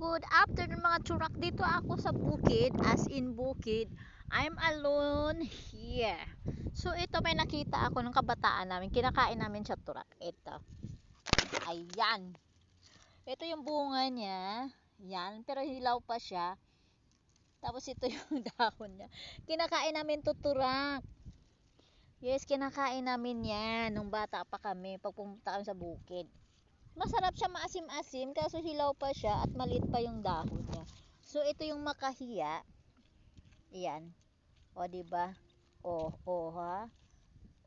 Good afternoon mga churak. Dito ako sa bukid, as in bukid. I'm alone here. So ito may nakita ako ng kabataan namin. Kinakain namin sa turak. Ito. Ayan. Ito yung bunga niya. Yan. Pero hilaw pa siya. Tapos ito yung dahon niya. Kinakain namin to turak. Yes, kinakain namin yan nung bata pa kami pag pumunta kami sa bukid. Masarap siya maasim-asim kaso hilaw pa siya at maliit pa yung dahon niya. So ito yung makahiya. Yan. O di ba? O, o ha.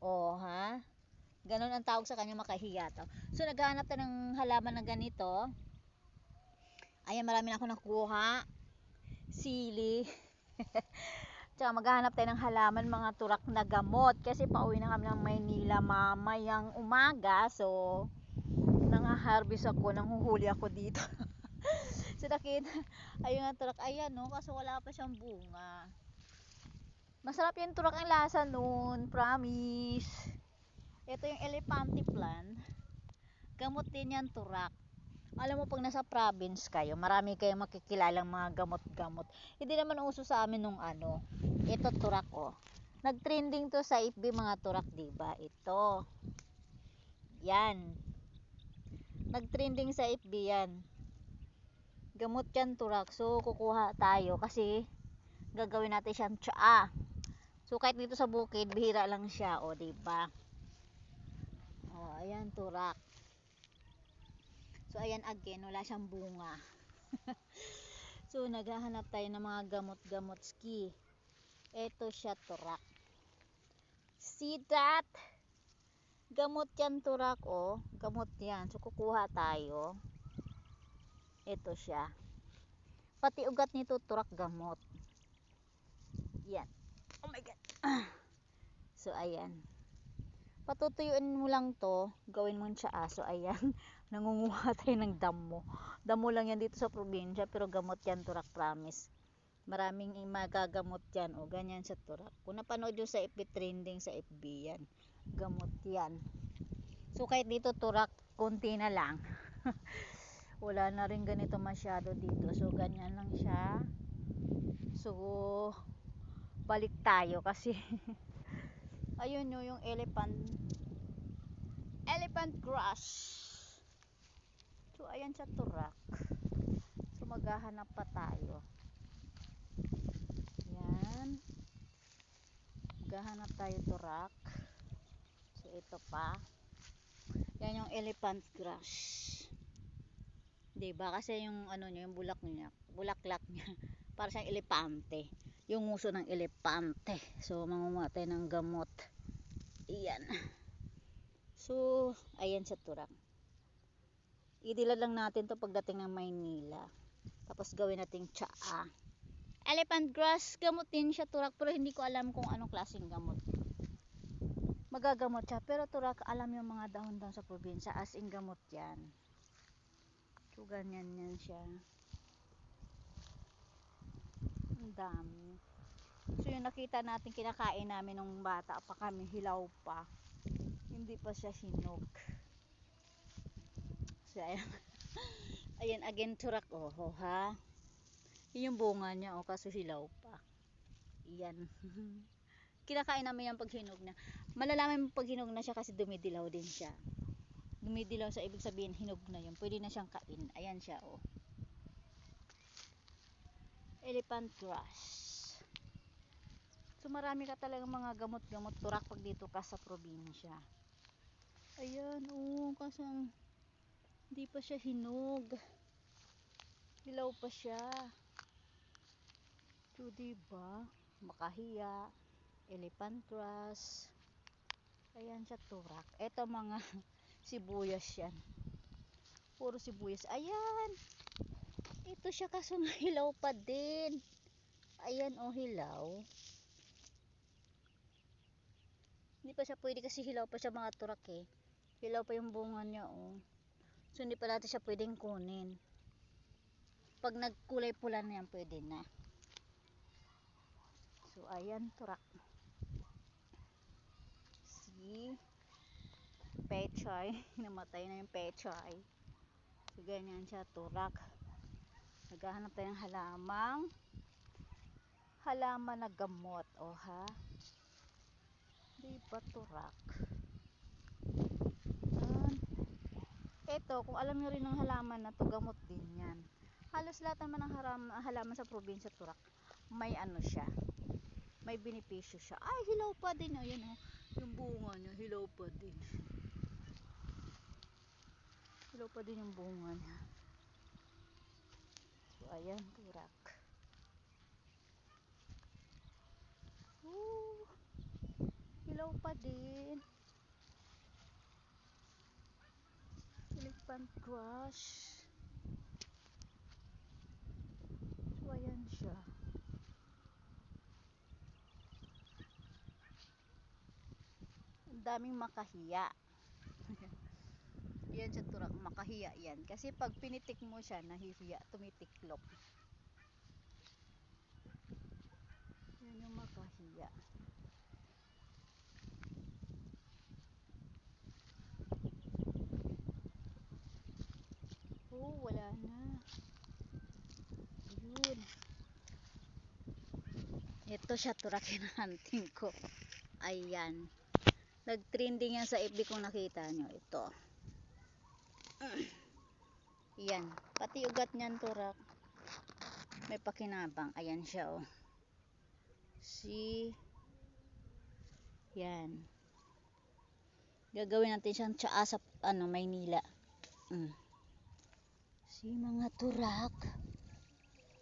O ha. Ganon ang tawag sa kanya makahiya to. So naghahanap tayo ng halaman na ganito. Ayan, marami na ako nakuha. Sili. Tsaka maghahanap tayo ng halaman, mga turak na gamot. Kasi pauwi na kami ng Maynila mamayang umaga. So, nang-harvest ako, nanghuhuli ako dito. so, nakita, ayun nga turak, ayan no, kaso wala pa siyang bunga. Masarap yung turak ang lasa nun, promise. Ito yung elepante plant. Gamot din yan turak. Alam mo, pag nasa province kayo, marami kayong makikilalang mga gamot-gamot. Hindi naman uso sa amin nung ano. Ito turak oh. Nag-trending to sa FB mga turak, 'di ba? Ito. Yan. Nag-trending sa FB yan. Gamot yan turak. So, kukuha tayo kasi gagawin natin siyang tsaa. So, kahit dito sa bukid, bihira lang siya. O, 'di ba? O, ayan turak. So, ayan again, wala siyang bunga. so, naghahanap tayo ng mga gamot-gamot ski. Ito siya turak. See that? Gamot yan turak, oh. Gamot yan. So, kukuha tayo. Ito siya. Pati ugat nito turak gamot. Yan. Oh my God. So, ayan. Patutuyuin mo lang to. Gawin mo siya aso. Ayan. Nangunguha tayo ng damo. Damo lang yan dito sa probinsya. Pero gamot yan turak promise. Maraming magagamot yan. O, ganyan sa turak. Kung napanood yung sa FB trending sa FB yan. Gamot yan. So, kahit dito turak, konti na lang. Wala na rin ganito masyado dito. So, ganyan lang siya. So, balik tayo kasi ayun nyo yung elephant elephant grass so ayan sa turak so maghahanap pa tayo yan maghahanap tayo turak so ito pa. Yan yung elephant grass diba kasi yung ano niya yung bulak niya bulaklak niya para siyang elepante. Yung uso ng elepante. So mangumatay ng gamot. Iyan. So ayan sa turak idila lang natin to pagdating ng Maynila. Tapos gawin nating tsaa. Elephant grass gamot din siya turak pero hindi ko alam kung anong klaseng gamot magagamot siya pero turak alam yung mga dahon doon sa probinsya as in gamot yan so ganyan yan siya ang dami. So yung nakita natin kinakain namin nung bata pa kami, hilaw pa. Hindi pa siya hinog. So ayan. ayan again turak oh, oh ha. Yun yung bunga niya oh, kaso hilaw pa. Iyan. kinakain namin yung pag hinog na. Malalaman mo pag hinog na siya kasi dumidilaw din siya. Dumidilaw sa ibig sabihin hinog na yun. Pwede na siyang kain. Ayan siya oh elephant grass. So marami ka talaga mga gamot-gamot turak pag dito ka sa probinsya. Ayan, oh, kasi hindi pa siya hinog. Hilaw pa siya. So, diba? Makahiya, elephant grass. Ayan siya turak. Ito mga sibuyas yan. Puro sibuyas. Ayan! Ito siya kaso hilaw pa din. Ayan oh hilaw. Hindi pa siya pwede kasi hilaw pa siya mga turak eh. Hilaw pa yung bunga niya oh. So hindi pa natin siya pwedeng kunin. Pag nagkulay pula na yan pwede na. So ayan turak. See? Pechay. Namatay na yung pechay. So ganyan siya turak. Naghahanap tayo ng halamang halaman na gamot, o ha? Di ba turak? Yan. Ito, kung alam nyo rin ng halaman na to, gamot din yan. Halos lahat naman ng halaman sa probinsya turak, may ano siya, may benepisyo siya. Ay, hilaw pa din, ayan o, yung bunga niya, hilaw pa din. Hilaw pa din yung bunga niya. So, ayan, turak. Ooh, hilaw pa din. Elephant grass. So, ayan siya. Ang daming makahiya. yan siya turak, makahiya yan. Kasi pag pinitik mo siya, nahihiya, tumitiklop. Yan yung makahiya. Oh, wala na. Ayun. Ito siya turak hunting ko. Ayan. Nag-trending yan sa FB kung nakita nyo. Ito. Yan. Pati ugat niyan turak. May pakinabang. Ayan siya oh. See? Yan. Gagawin natin siyang tsaa sa ano, Maynila. Mm. See mga turak.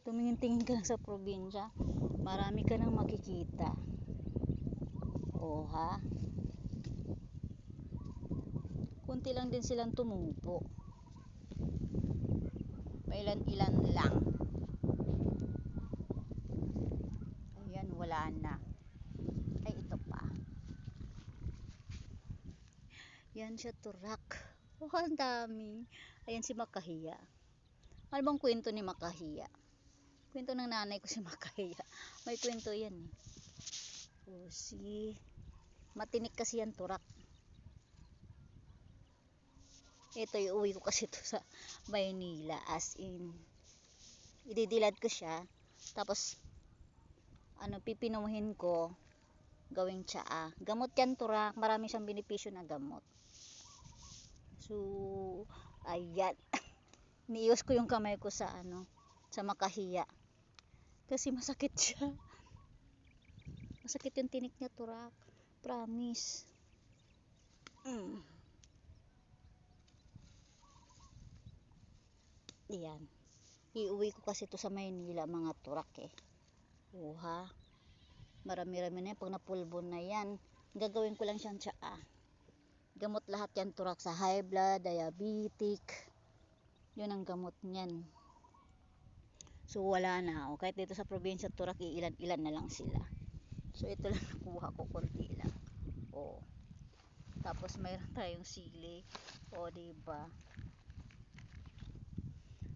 Tumingin-tingin ka lang sa probinsya. Marami ka nang makikita. Oh ha? Kunti lang din silang tumupo. Pailan-ilan lang. Ayan, wala na. Ay, ito pa. Yan siya turak. Oh, ang dami. Ayan si Makahiya. Ano bang kwento ni Makahiya? Kwento ng nanay ko si Makahiya. May kwento yan eh. Oh, si... Matinik kasi yan turak. Ito, iuwi ko kasi ito sa Maynila. As in, ididilad ko siya. Tapos, ano, pipinuhin ko. Gawing tsaa. Gamot yan turak. Marami siyang benepisyo na gamot. So, ayan. Niiwas ko yung kamay ko sa ano, sa makahiya. Kasi masakit siya. Masakit yung tinik niya, turak. Promise. Mm. Yan. Iuwi ko kasi to sa Maynila, mga turak eh. Uha. Marami-rami na yan. Pag napulbo na yan, gagawin ko lang siyang tsaa. Gamot lahat yan turak sa high blood, diabetic. Yun ang gamot niyan. So wala na. O, kahit dito sa probinsya turak, ilan-ilan na lang sila. So ito lang nakuha ko, konti lang. O. Tapos mayroon tayong sili. O, diba?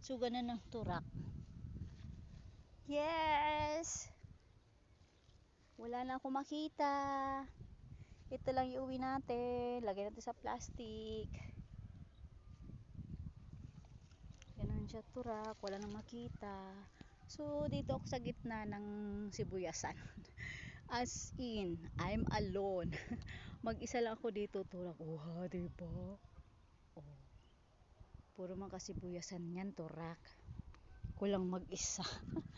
So ganun ang turak. Yes! Wala na akong makita. Ito lang iuwi natin. Lagay natin sa plastic. Ganun siya turak. Wala nang makita. So, dito ako sa gitna ng sibuyasan. As in, I'm alone. Mag-isa lang ako dito turak. Oh, ha, diba? Puro mga sibuyasan yan turak. Kulang mag-isa.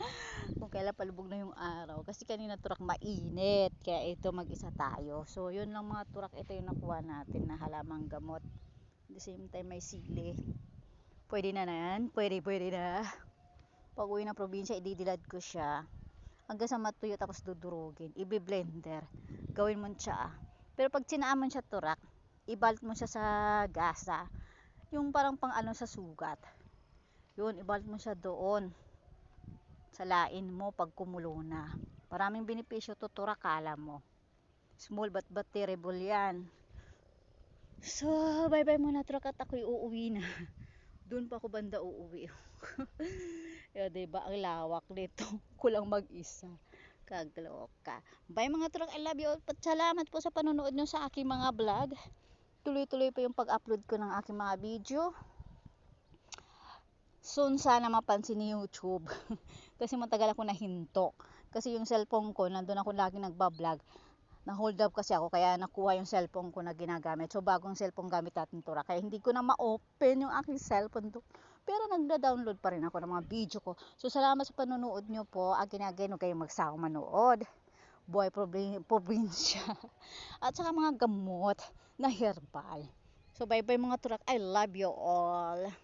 Kung kailan palubog na yung araw. Kasi kanina turak mainit. Kaya ito mag-isa tayo. So, yun lang mga turak. Ito yung nakuha natin na halamang gamot. At the same time, may sili. Pwede na na yan. Pwede, pwede na. Pag uwi ng probinsya, ididilad ko siya. Hanggang sa matuyo tapos dudurugin. Ibi-blender. Gawin mo siya. Pero pag sinaaman siya turak, ibalt mo siya sa gasa. Yung parang pang ano sa sugat. Yun, ibalt mo siya doon. Sa lain mo pag kumulo na. Maraming benepisyo to turak, kala mo. Small but but terrible yan. So, bye-bye muna truck at ako'y uuwi na. Doon pa ako banda uuwi. Yo, diba? Ang lawak nito. Kulang mag-isa. Kagloka. Bye mga truck. I love you. Salamat po sa panonood nyo sa aking mga vlog. Tuloy-tuloy pa yung pag-upload ko ng aking mga video. soon sana mapansin ni YouTube. kasi matagal ako nahinto. Kasi yung cellphone ko, nandun ako lagi nagbablog. Na-hold up kasi ako, kaya nakuha yung cellphone ko na ginagamit. So, bagong cellphone gamit natin tura. Kaya hindi ko na ma-open yung aking cellphone to. Pero nagda-download pa rin ako ng mga video ko. So, salamat sa panonood nyo po. Again, again, huwag kayong magsawang manood. Buhay probin- probinsya. At saka mga gamot na herbal. So, bye-bye mga turak. I love you all.